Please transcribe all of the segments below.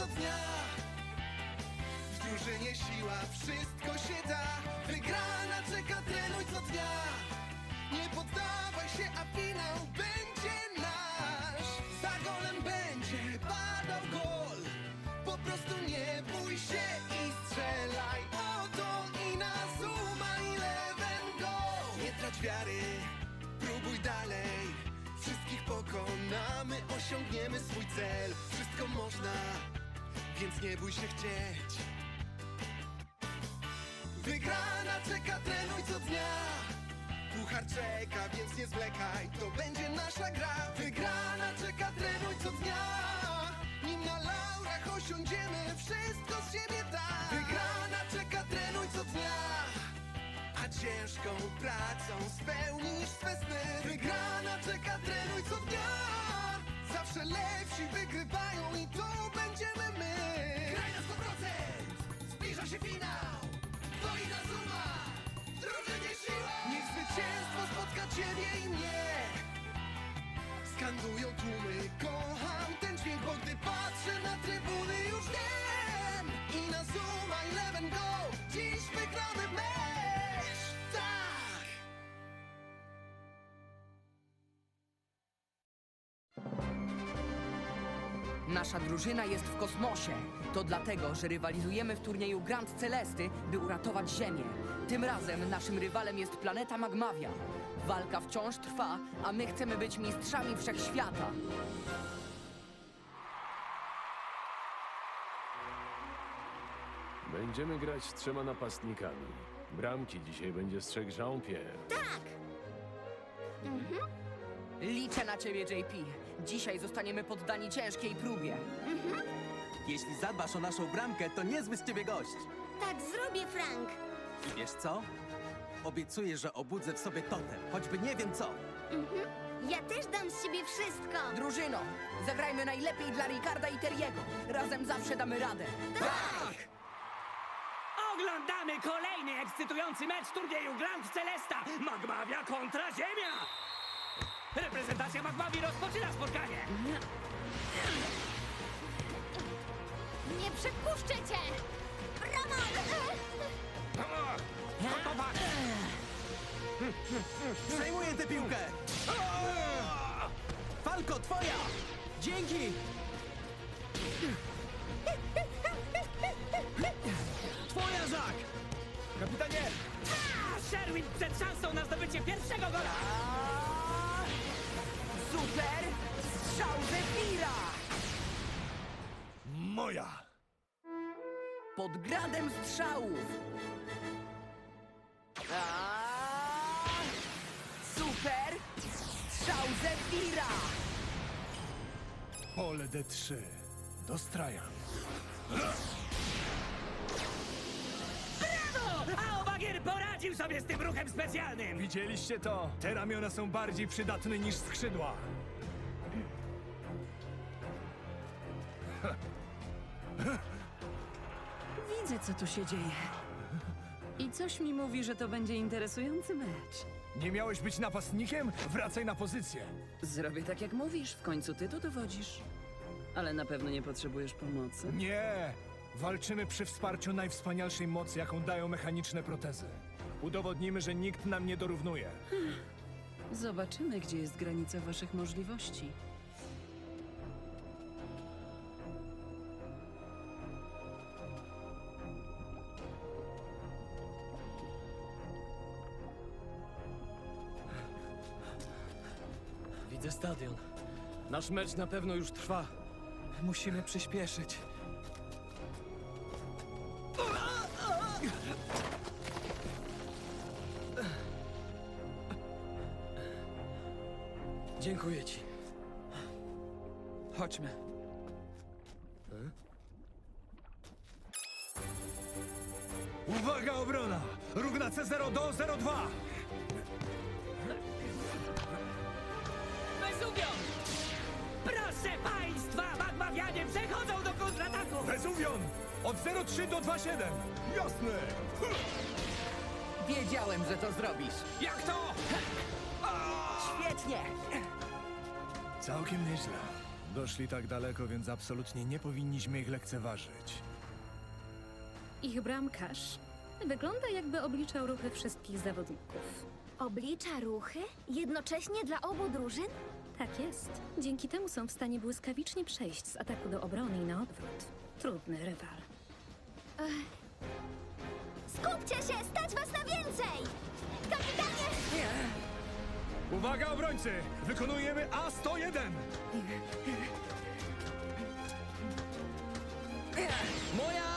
co dnia. W drużynie siła, wszystko się da. Wygrana czeka, trenuj co dnia. Nie poddawaj się, a finał będzie nasz. Za golem będzie padał gol. Po prostu nie bój się i strzelaj. Oto i na Zuma i Leven go Nie trać wiary, próbuj dalej. Wszystkich pokonamy, osiągniemy swój cel. Wszystko można, więc nie bój się chcieć. Wygrana czeka, trenuj co dnia. Puchar czeka, więc nie zwlekaj To będzie nasza gra. Wygrana czeka, trenuj co dnia. Nim na laurach osiądziemy Wszystko z siebie da. Wygrana czeka, trenuj co dnia. A ciężką pracą spełnisz swe sny. Wygrana czeka, trenuj co dnia Zawsze lepsi wygrywają I to będziemy my. Graj na 100% Zbliża się finał. To i na Zuma w Drużynie siła. Niech zwycięstwo spotka ciebie i mnie. Skandują tłumy Kocham ten dźwięk Bo gdy patrzę na trybuny już wiem. I na Zuma i Leven Go Dziś wygramy mecz Nasza drużyna jest w kosmosie. To dlatego, że rywalizujemy w turnieju Grand Celesty, by uratować Ziemię. Tym razem naszym rywalem jest planeta Magmavia. Walka wciąż trwa, a my chcemy być mistrzami wszechświata. Będziemy grać z trzema napastnikami. Bramki dzisiaj będzie strzegł Jean-Pierre. Liczę na ciebie, JP. Dzisiaj zostaniemy poddani ciężkiej próbie. Jeśli zadbasz o naszą bramkę, to niezły z ciebie gość. Tak zrobię, Frank. I wiesz co? Obiecuję, że obudzę w sobie totem, choćby nie wiem co. Ja też dam z siebie wszystko. Drużyno, zagrajmy najlepiej dla Ricarda i Teriego. Razem zawsze damy radę. Oglądamy kolejny ekscytujący mecz turnieju Grand Celesta Magmawia kontra Ziemia! Reprezentacja Magmawi rozpoczyna spotkanie! Nie przepuszczę cię! Brama! Gotowa! Przejmuję tę piłkę! Falko, twoja! Dzięki! Twoja, Żak! Kapitanie! Sherwin przed szansą na zdobycie pierwszego gola! Super strzał Zefira! Moja! Pod gradem strzałów. A! Super strzał Zefira! Pole D3. Dostrajam. Poradził sobie z tym ruchem specjalnym! Widzieliście to? Te ramiona są bardziej przydatne niż skrzydła. Widzę, co tu się dzieje. I coś mi mówi, że to będzie interesujący mecz. Nie miałeś być napastnikiem? Wracaj na pozycję. Zrobię tak, jak mówisz. W końcu ty tu dowodzisz. Ale na pewno nie potrzebujesz pomocy. Nie! Walczymy przy wsparciu najwspanialszej mocy, jaką dają mechaniczne protezy. Udowodnimy, że nikt nam nie dorównuje. Zobaczymy, gdzie jest granica waszych możliwości. Widzę stadion. Nasz mecz na pewno już trwa. Musimy przyspieszyć. Dziękuję ci. Chodźmy. Uwaga, obrona! Róg na C0 do 02! Wezuwion! Proszę państwa, Magmawianie przechodzą do kontrataku! Wezuwion! Od 03 do 27! Jasne! Wiedziałem, że to zrobisz. Jak to? Świetnie! Całkiem nieźle. Doszli tak daleko, więc absolutnie nie powinniśmy ich lekceważyć. Ich bramkarz wygląda jakby obliczał ruchy wszystkich zawodników. Oblicza ruchy? Jednocześnie dla obu drużyn? Tak jest. Dzięki temu są w stanie błyskawicznie przejść z ataku do obrony i na odwrót. Trudny rywal. Skupcie się! Stać was na więcej! Kapitanie! Uwaga, obrońcy! Wykonujemy A101! Moja!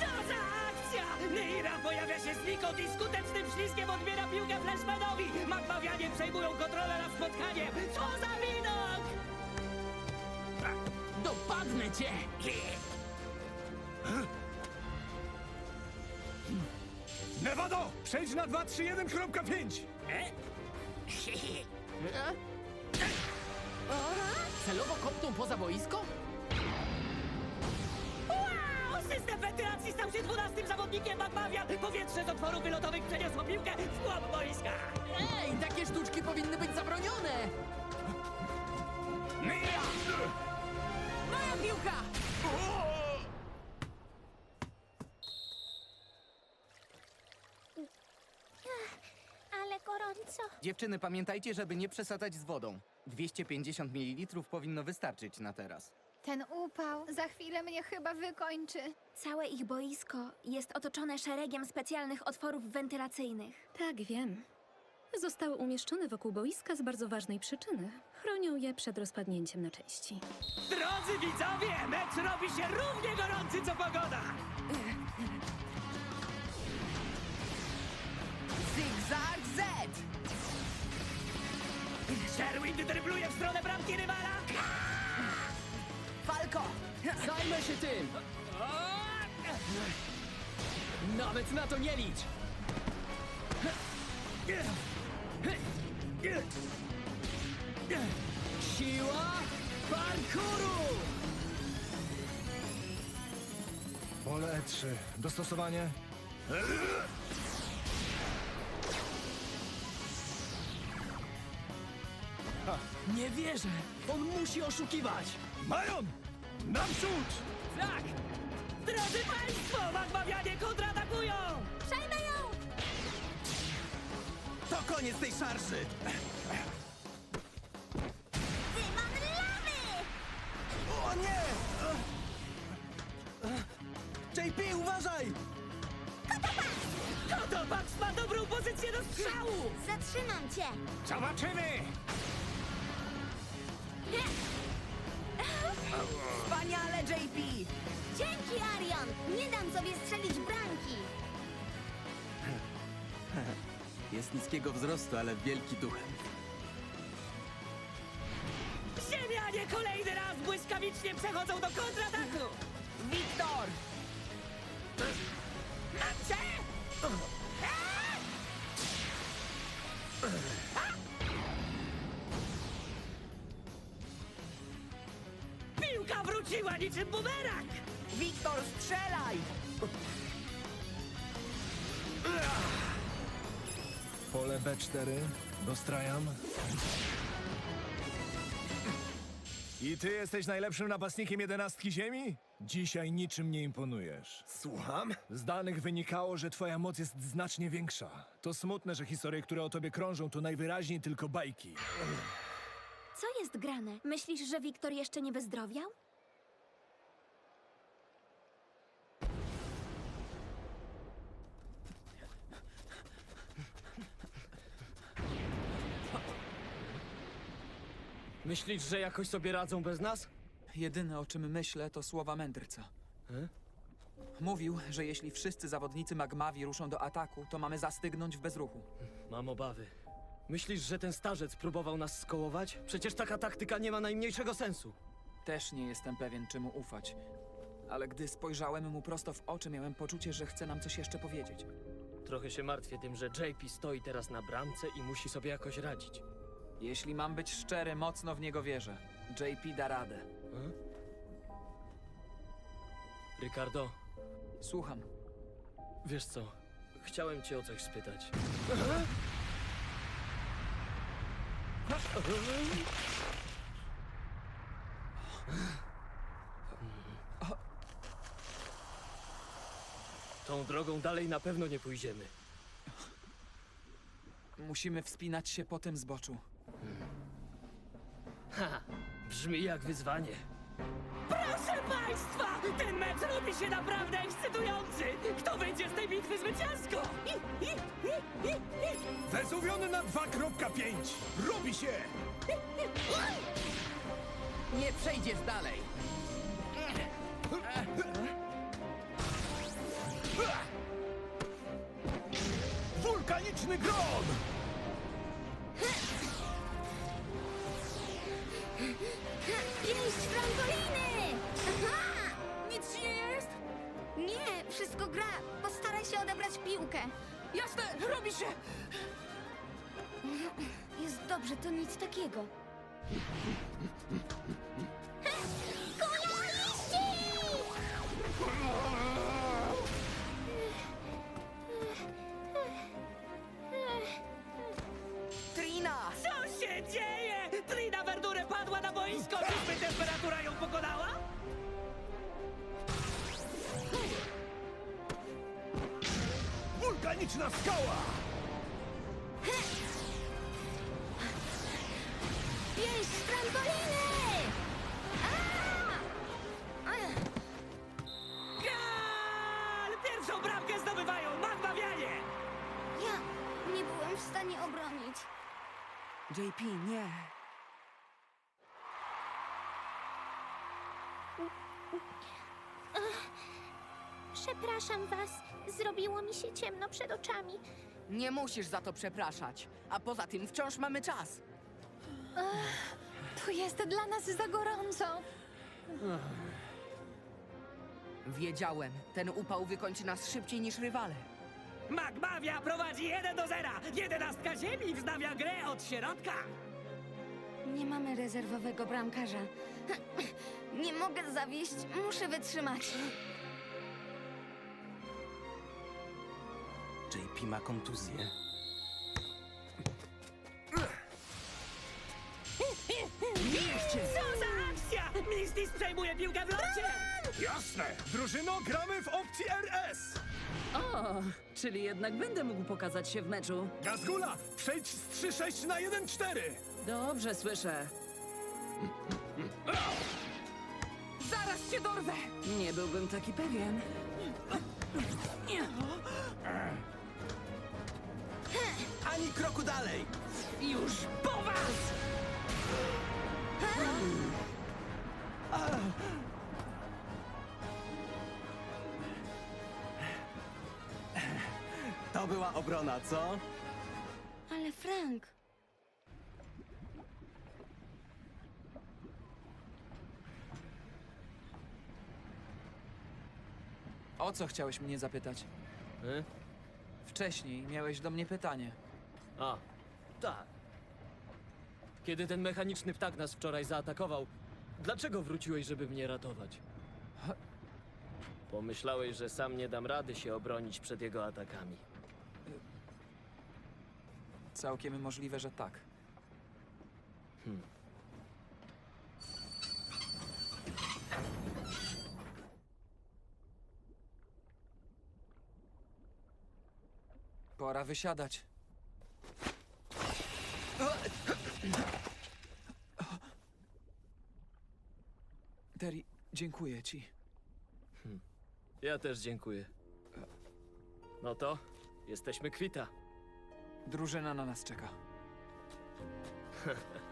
Co za akcja! Neira pojawia się znikąd i skutecznym ślizgiem odbiera piłkę Flashmanowi! Magmawianie przejmują kontrolę nad spotkaniem! Co za widok! Dopadnę cię! Nevado! Przejdź na 231.5! Celowo kopną poza boisko? Wow! System wentylacji stał się dwunastym zawodnikiem Magmawian! Powietrze z otworów wylotowych przeniosło piłkę w głąb boiska! Ej, takie sztuczki powinny być zabronione! Neira! Moja piłka! Ale gorąco. Dziewczyny, pamiętajcie, żeby nie przesadzać z wodą. 250 ml powinno wystarczyć na teraz. Ten upał za chwilę mnie chyba wykończy. Całe ich boisko jest otoczone szeregiem specjalnych otworów wentylacyjnych. Tak, wiem. Zostały umieszczone wokół boiska z bardzo ważnej przyczyny. Chronią je przed rozpadnięciem na części. Drodzy widzowie, mecz robi się równie gorący co pogoda! Zigzag Sherwin drybluje w stronę bramki rywala! Falco! Zajmę się tym! Nawet na to nie licz! Siła parkouru! Pole E3. Dostosowanie? Nie wierzę! On musi oszukiwać! Majon! Naprzód! Tak! Drodzy Państwo, Magmawianie kontratakują! Przejmę ją! To koniec tej szarży! Dywan lawy! O nie! JP, uważaj! Kotopax ma dobrą pozycję do strzału! Zatrzymam cię! Zobaczymy! Wspaniale, JP! Dzięki, Arion! Nie dam sobie strzelić bramki! Jest niskiego wzrostu, ale wielki duchem. Ziemianie kolejny raz błyskawicznie przechodzą do kontrataku! Wiktor! Mam niczym bumerang! Wiktor, strzelaj! Pole B4. Dostrajam. I ty jesteś najlepszym napastnikiem jedenastki ziemi? Dzisiaj niczym nie imponujesz. Słucham? Z danych wynikało, że twoja moc jest znacznie większa. To smutne, że historie, które o tobie krążą, to najwyraźniej tylko bajki. Co jest grane? Myślisz, że Wiktor jeszcze nie wyzdrowiał? Myślisz, że jakoś sobie radzą bez nas? Jedyne o czym myślę to słowa mędrca. Mówił, że jeśli wszyscy zawodnicy Magmawi ruszą do ataku, to mamy zastygnąć w bezruchu. Mam obawy. Myślisz, że ten starzec próbował nas skołować? Przecież taka taktyka nie ma najmniejszego sensu. Też nie jestem pewien, czy mu ufać. Ale gdy spojrzałem mu prosto w oczy, miałem poczucie, że chce nam coś jeszcze powiedzieć. Trochę się martwię tym, że JP stoi teraz na bramce i musi sobie jakoś radzić. Jeśli mam być szczery, mocno w niego wierzę. JP da radę. Ricardo, Słucham. wiesz co? Chciałem cię o coś spytać. Tą drogą dalej na pewno nie pójdziemy. Musimy wspinać się po tym zboczu. Ha! Brzmi jak wyzwanie. Proszę państwa! Ten mecz robi się naprawdę ekscytujący! Kto wyjdzie z tej bitwy zwycięsko? I, i, i, i, i. Wezuwiony na 2.5! Robi się! Nie przejdziesz dalej! Pięść Frankoliny! Aha! Nic ci nie jest? Nie, wszystko gra. Postaraj się odebrać piłkę. Jasne, robi się! Jest dobrze, to nic takiego. Przepraszam was. Zrobiło mi się ciemno przed oczami. Nie musisz za to przepraszać. A poza tym wciąż mamy czas. Tu jest dla nas za gorąco. Wiedziałem, ten upał wykończy nas szybciej niż rywale. Magmawia prowadzi 1 do 0! Jedenastka ziemi wznawia grę od środka! Nie mamy rezerwowego bramkarza. Nie mogę zawieść, muszę wytrzymać. JP ma kontuzję. Co za akcja! Mistis przejmuje piłkę w locie! Jasne! Drużyno, gramy w opcji RS! O, czyli jednak będę mógł pokazać się w meczu. Gazgula, przejdź z 3-6 na 1-4! Dobrze słyszę. Zaraz cię dorwę! Nie byłbym taki pewien. Ani kroku dalej! Już po was! To była obrona, co? Ale Frank, O co chciałeś mnie zapytać? E? Wcześniej miałeś do mnie pytanie. A, tak. Kiedy ten mechaniczny ptak nas wczoraj zaatakował, dlaczego wróciłeś, żeby mnie ratować? Pomyślałeś, że sam nie dam rady się obronić przed jego atakami. Całkiem możliwe, że tak. Pora wysiadać. Terry, dziękuję ci. Ja też dziękuję. No to, jesteśmy kwita. Drużyna na nas czeka.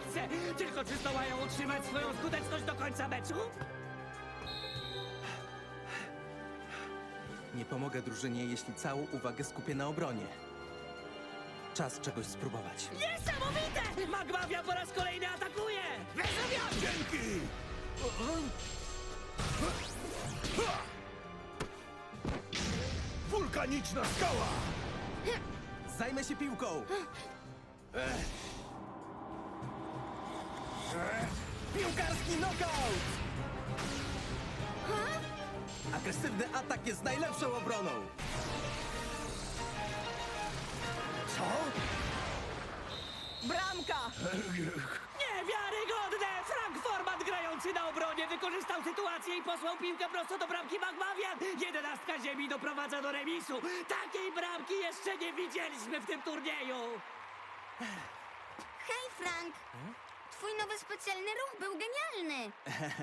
siatce. Tylko czy zdołają utrzymać swoją skuteczność do końca meczu? Nie pomogę drużynie, jeśli całą uwagę skupię na obronie. Czas czegoś spróbować. Niesamowite! Magmawia po raz kolejny atakuje! Wezowian! Dzięki! Wulkaniczna skała! Zajmę się piłką! Piłkarski knockout! Agresywny atak jest najlepszą obroną! Bramka! Niewiarygodne! Frank Forman grający na obronie wykorzystał sytuację i posłał piłkę prosto do bramki Magmawian. Jedenastka ziemi doprowadza do remisu. Takiej bramki jeszcze nie widzieliśmy w tym turnieju. Hej, Frank! Twój nowy specjalny ruch był genialny!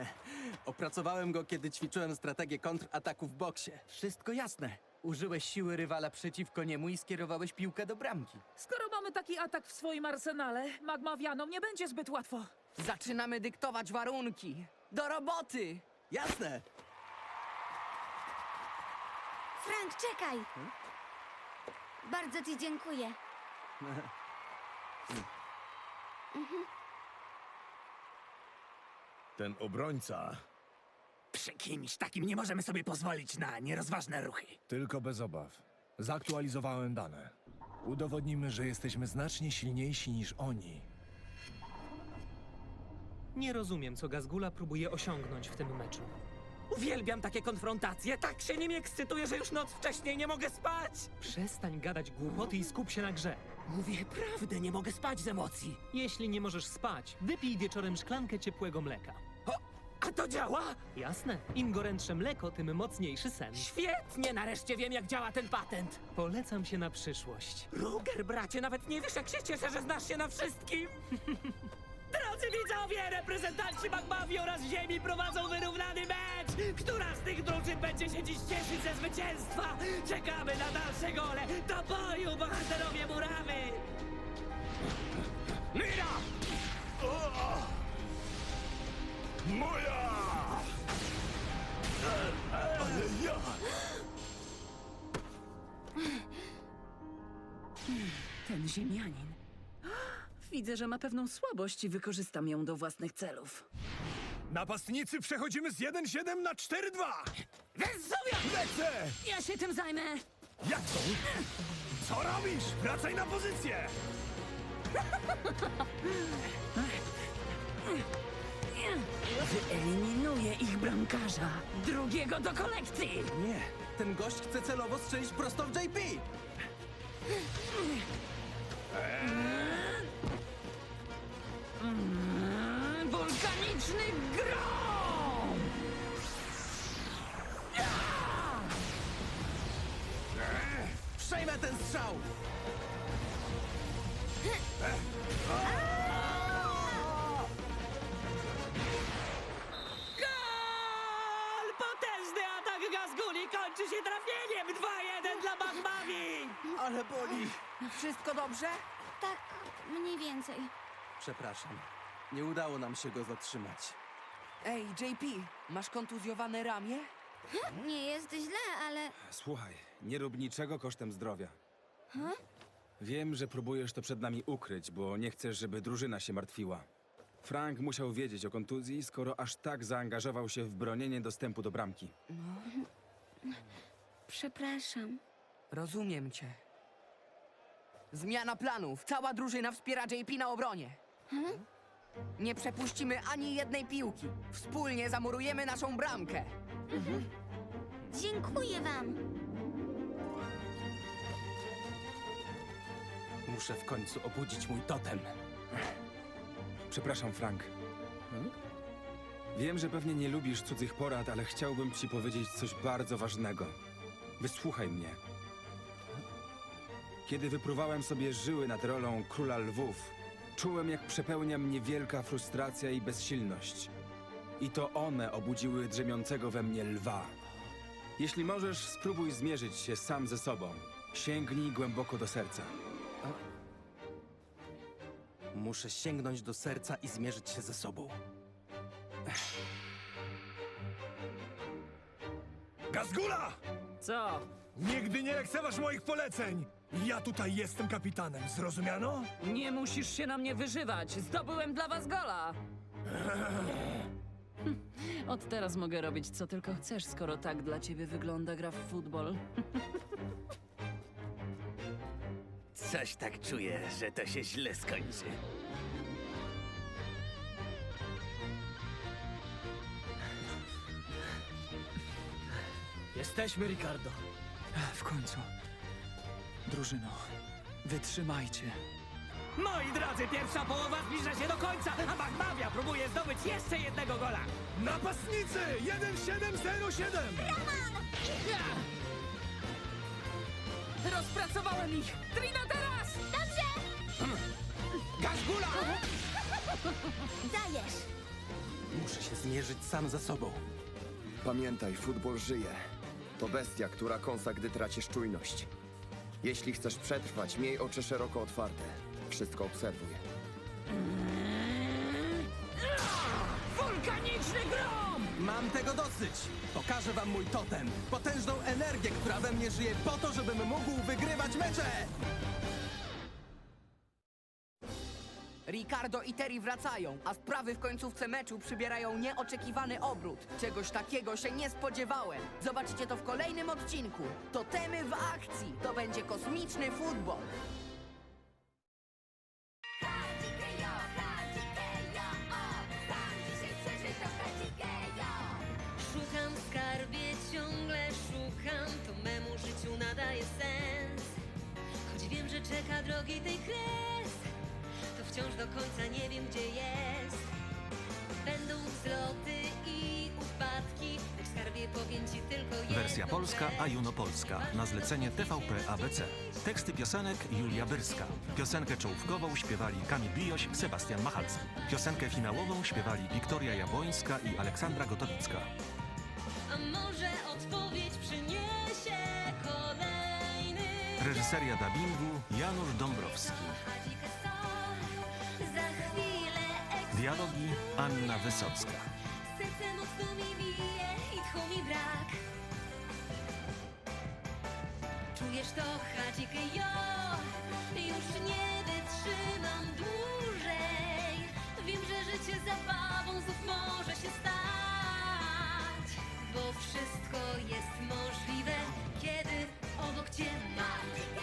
Opracowałem go, kiedy ćwiczyłem strategię kontrataku w boksie. Wszystko jasne. Użyłeś siły rywala przeciwko niemu i skierowałeś piłkę do bramki. Skoro mamy taki atak w swoim arsenale, Magmawianom nie będzie zbyt łatwo. Zaczynamy dyktować warunki. Do roboty! Jasne! Frank, czekaj! Bardzo ci dziękuję. Ten obrońca Przy kimś takim nie możemy sobie pozwolić na nierozważne ruchy. Tylko bez obaw. Zaktualizowałem dane. Udowodnimy, że jesteśmy znacznie silniejsi niż oni. Nie rozumiem, co Gazgula próbuje osiągnąć w tym meczu. Uwielbiam takie konfrontacje. Tak się nim ekscytuję, że już noc wcześniej nie mogę spać. Przestań gadać głupoty i skup się na grze. Mówię prawdę, nie mogę spać z emocji. Jeśli nie możesz spać, wypij wieczorem szklankę ciepłego mleka. A to działa? Jasne, im gorętsze mleko, tym mocniejszy sen. Świetnie, nareszcie wiem, jak działa ten patent. Polecam się na przyszłość. Ruger, bracie, nawet nie wiesz, jak się cieszę, że znasz się na wszystkim. Drodzy widzowie, reprezentanci Magmawi oraz Ziemi prowadzą wyrównany mecz. Która z tych drużyn będzie się dziś cieszyć ze zwycięstwa? Czekamy na dalsze gole. Do boju, bohaterowie ziemianin. Widzę, że ma pewną słabość i wykorzystam ją do własnych celów. Napastnicy przechodzimy z 1-7 na 4-2! Wesołia! Lecę! Ja się tym zajmę! Jak to? Co robisz? Wracaj na pozycję! Wyeliminuję ich bramkarza. Drugiego do kolekcji! Nie, ten gość chce celowo strzelić prosto w JP! Mm, Wulkaniczny grom! Przejmę ten strzał! Gol! Potężny atak Gazguli kończy się trafieniem! 2-1 dla Magmawi! Ale boli! Wszystko dobrze? Tak, mniej więcej. Przepraszam. Nie udało nam się go zatrzymać. Ej, JP, masz kontuzjowane ramię? Nie jest źle, ale Słuchaj, nie rób niczego kosztem zdrowia. Wiem, że próbujesz to przed nami ukryć, bo nie chcesz, żeby drużyna się martwiła. Frank musiał wiedzieć o kontuzji, skoro aż tak zaangażował się w bronienie dostępu do bramki. przepraszam. Rozumiem cię. Zmiana planów. Cała drużyna wspiera JP na obronie. Nie przepuścimy ani jednej piłki. Wspólnie zamurujemy naszą bramkę. Dziękuję wam. Muszę w końcu obudzić mój totem. Przepraszam, Frank. Wiem, że pewnie nie lubisz cudzych porad, ale chciałbym ci powiedzieć coś bardzo ważnego. Wysłuchaj mnie. Kiedy wypruwałem sobie żyły nad rolą króla lwów, czułem, jak przepełnia mnie wielka frustracja i bezsilność. I to one obudziły drzemiącego we mnie lwa. Jeśli możesz, spróbuj zmierzyć się sam ze sobą. Sięgnij głęboko do serca. Muszę sięgnąć do serca i zmierzyć się ze sobą. Gazgula! Co? Nigdy nie lekceważ moich poleceń! Ja tutaj jestem kapitanem, zrozumiano? Nie musisz się na mnie wyżywać. Zdobyłem dla was gola. Hm, Od teraz mogę robić co tylko chcesz, skoro tak dla ciebie wygląda gra w futbol. Coś tak czuję, że to się źle skończy. Jesteśmy, Ricardo. W końcu. Drużyno, wytrzymajcie. Moi drodzy, pierwsza połowa zbliża się do końca, a Magmawia próbuje zdobyć jeszcze jednego gola. Napastnicy! 1707! Rozpracowałem ich! Trina teraz! Gazgula! Dajesz! Muszę się zmierzyć sam ze sobą. Pamiętaj, futbol żyje. To bestia, która kąsa, gdy tracisz czujność. Jeśli chcesz przetrwać, miej oczy szeroko otwarte. Wszystko obserwuj. Wulkaniczny grom! Mam tego dosyć! Pokażę wam mój totem. Potężną energię, która we mnie żyje po to, żebym mógł wygrywać mecze! Ricardo i Terry wracają, a sprawy w końcówce meczu przybierają nieoczekiwany obrót. Czegoś takiego się nie spodziewałem. Zobaczycie to w kolejnym odcinku. Totemy w akcji. To będzie kosmiczny futbol. Szukam w skarbie, ciągle szukam, to memu życiu nadaje sens. Choć wiem, że czeka drogi tej kres, to wciąż do końca nie wiem, gdzie jest. Będą wzloty i upadki, lecz skarbie powiem ci tylko Wersja polska, a Juno Polska. Na zlecenie TVP ABC. Teksty piosenek Julia Byrska. Piosenkę czołówkową śpiewali Kamil Bijoś, Sebastian Machalski. Piosenkę finałową śpiewali Wiktoria Jabłońska i Aleksandra Gotowicka. Reżyseria dubbingu Janusz Dąbrowski. Dialogi Anna Wysocka. Czujesz to, Hadzike, jo, już nie wytrzymam dłużej. Wiem, że życie zabawą znów może się stać, bo wszystko jest możliwe, kiedy obok cię mam.